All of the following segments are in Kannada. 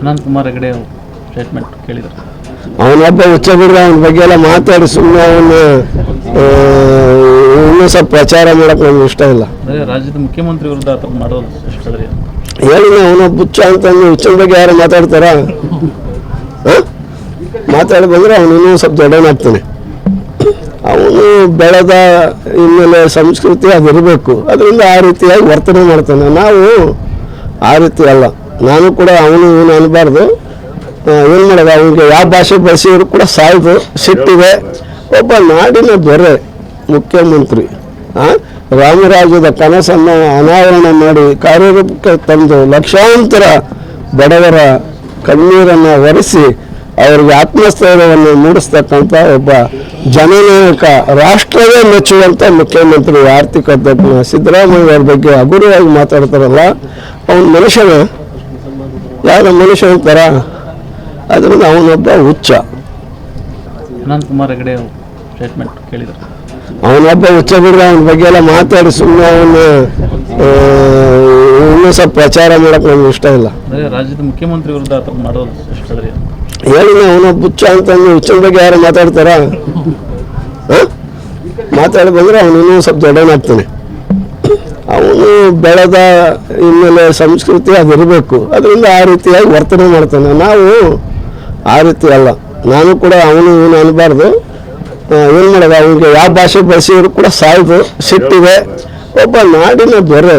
ಅನಂತ್ ಕುಮಾರ್ ಹೆಗಡೆ ಸ್ಟೇಟ್ಮೆಂಟ್ ಕೇಳಿದರು. ಅವನೊಬ್ಬ ಹುಚ್ಚ ಬಿಡ್ರೆ ಅವನ ಬಗ್ಗೆ ಎಲ್ಲ ಮಾತಾಡಿ ಸುಮ್ಮನೆ ಅವನ್ನ ಇನ್ನೂ ಸ್ವಲ್ಪ ಪ್ರಚಾರ ಮಾಡಕ್ಕೆ ನಮ್ಗೆ ಇಷ್ಟ ಇಲ್ಲ. ರಾಜ್ಯದ ಮುಖ್ಯಮಂತ್ರಿ ವಿರುದ್ಧ ಆತ ಮಾಡೋದು ಇಷ್ಟದ್ರಿ ಹೇಳಿ ಅವನ ಹುಚ್ಚ ಅಂತಂದು ಹುಚ್ಚನ ಬಗ್ಗೆ ಯಾರು ಮಾತಾಡ್ತಾರ? ಮಾತಾಡಿ ಬಂದರೆ ಅವನು ಇನ್ನೂ ಸ್ವಲ್ಪ ದೊಡ್ಡವನಾಗ್ತಾನೆ ಅವನು ಬೆಳೆದ ಹಿನ್ನೆಲೆ ಸಂಸ್ಕೃತಿ ಅದಿರಬೇಕು. ಅದರಿಂದ ಆ ರೀತಿಯಾಗಿ ವರ್ತನೆ ಮಾಡ್ತಾನೆ. ನಾವು ಆ ರೀತಿ ಅಲ್ಲ. ನಾನು ಕೂಡ ಅವನು ಇವನು ಅನ್ನಬಾರ್ದು ಏನು ಮಾಡೋದು ಅವನಿಗೆ ಯಾವ ಭಾಷೆ ಬಳಸಿದ್ರು ಕೂಡ ಸಾಯ್ದು ಸಿಟ್ಟಿದೆ ಒಬ್ಬ ನಾಡಿನ ದೊರೆ ಮುಖ್ಯಮಂತ್ರಿ? ರಾಮರಾಜ್ಯದ ಕನಸನ್ನು ಅನಾವರಣ ಮಾಡಿ ಕಾರ್ಯರೂಪಕ್ಕೆ ತಂದು ಲಕ್ಷಾಂತರ ಬಡವರ ಕಣ್ಣೀರನ್ನು ಒರೆಸಿ ಅವರಿಗೆ ಆತ್ಮಸ್ಥೈರ್ಯವನ್ನು ಮೂಡಿಸ್ತಕ್ಕಂಥ ಒಬ್ಬ ಜನನಾಯಕ, ರಾಷ್ಟ್ರವೇ ಮೆಚ್ಚುವಂಥ ಮುಖ್ಯಮಂತ್ರಿ, ಆರ್ಥಿಕ ತಜ್ಞ ಸಿದ್ದರಾಮಯ್ಯ ಅವ್ರ ಬಗ್ಗೆ ಹಗುರವಾಗಿ ಮಾತಾಡ್ತಾರಲ್ಲ, ಅವನ ಮನುಷ್ಯನ ಯಾರ ಮನುಷ್ಯ ಅಂತಾರ? ಅದರಿಂದ ಅವನೊಬ್ಬ ಹುಚ್ಚ. ಅನಂತ್ ಕುಮಾರ್ ಹೆಗಡೆ ಸ್ಟೇಟ್ಮೆಂಟ್ ಕೇಳಿದರು. ಅವನೊಬ್ಬ ಹುಚ್ಚ ಬಿಡ್ರೆ ಅವನ ಬಗ್ಗೆ ಎಲ್ಲ ಮಾತಾಡಿ ಸುಮ್ಮನೆ ಅವನ್ನ ಆ, ಇನ್ನೂ ಸ್ವಲ್ಪ ಪ್ರಚಾರ ಮಾಡಕ್ಕೆ ನಮ್ಗೆ ಇಷ್ಟ ಇಲ್ಲ. ರಾಜ್ಯದ ಮುಖ್ಯಮಂತ್ರಿ ವಿರುದ್ಧ ಆತ ಮಾಡೋದು ಎಷ್ಟಾದ್ರಿ? ಹೇಳಿ ಅವನೊಬ್ಬ ಹುಚ್ಚ ಅಂತಂದು ಹುಚ್ಚನ ಬಗ್ಗೆ ಯಾರು ಮಾತಾಡ್ತಾರ? ಆ? ಮಾತಾಡಿ ಬಂದ್ರೆ ಅವನು ಇನ್ನೂ ಸ್ವಲ್ಪ ದೊಡ್ಡವನಾಗ್ತಾನೆ. ಅವನು ಬೆಳೆದ ಹಿನ್ನೆಲೆ ಸಂಸ್ಕೃತಿ ಅದಿರಬೇಕು. ಅದರಿಂದ ಆ ರೀತಿಯಾಗಿ ವರ್ತನೆ ಮಾಡ್ತಾನೆ. ನಾವು ಆ ರೀತಿ ಅಲ್ಲ. ನಾನು ಕೂಡ ಅವನು ಇವನು ಅನ್ನಬಾರ್ದು ಏನು ಮಾಡೋದು? ಅವನಿಗೆ ಯಾವ ಭಾಷೆ ಬಳಸಿದ್ರು ಕೂಡ ಸಾಯ್ದು ಸಿಟ್ಟಿದೆ ಒಬ್ಬ ನಾಡಿನ ದೊರೆ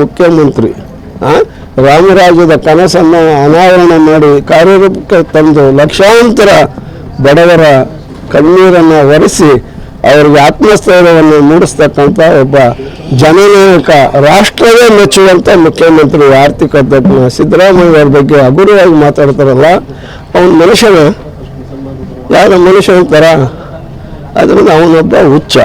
ಮುಖ್ಯಮಂತ್ರಿ? ರಾಮರಾಜ್ಯದ ಕನಸನ್ನು ಅನಾವರಣ ಮಾಡಿ ಕಾರ್ಯರೂಪಕ್ಕೆ ತಂದು ಲಕ್ಷಾಂತರ ಬಡವರ ಕಣ್ಣೀರನ್ನು ಒರೆಸಿ ಅವರಿಗೆ ಆತ್ಮಸ್ಥೈರ್ಯವನ್ನು ಮೂಡಿಸ್ತಕ್ಕಂಥ ಒಬ್ಬ ಜನನಾಯಕ, ರಾಷ್ಟ್ರವೇ ಮೆಚ್ಚುವಂಥ ಮುಖ್ಯಮಂತ್ರಿ ಆರ್ಥಿಕ ತಜ್ಞ ಸಿದ್ದರಾಮಯ್ಯ ಅವ್ರ ಬಗ್ಗೆ ಅಗುರವಾಗಿ ಮಾತಾಡ್ತಾರಲ್ಲ, ಅವನ ಮನುಷ್ಯನ ಯಾರ ಮನುಷ್ಯ ಅಂತಾರ ಅದರಿಂದ ಅವನೊಬ್ಬ ಹುಚ್ಚ.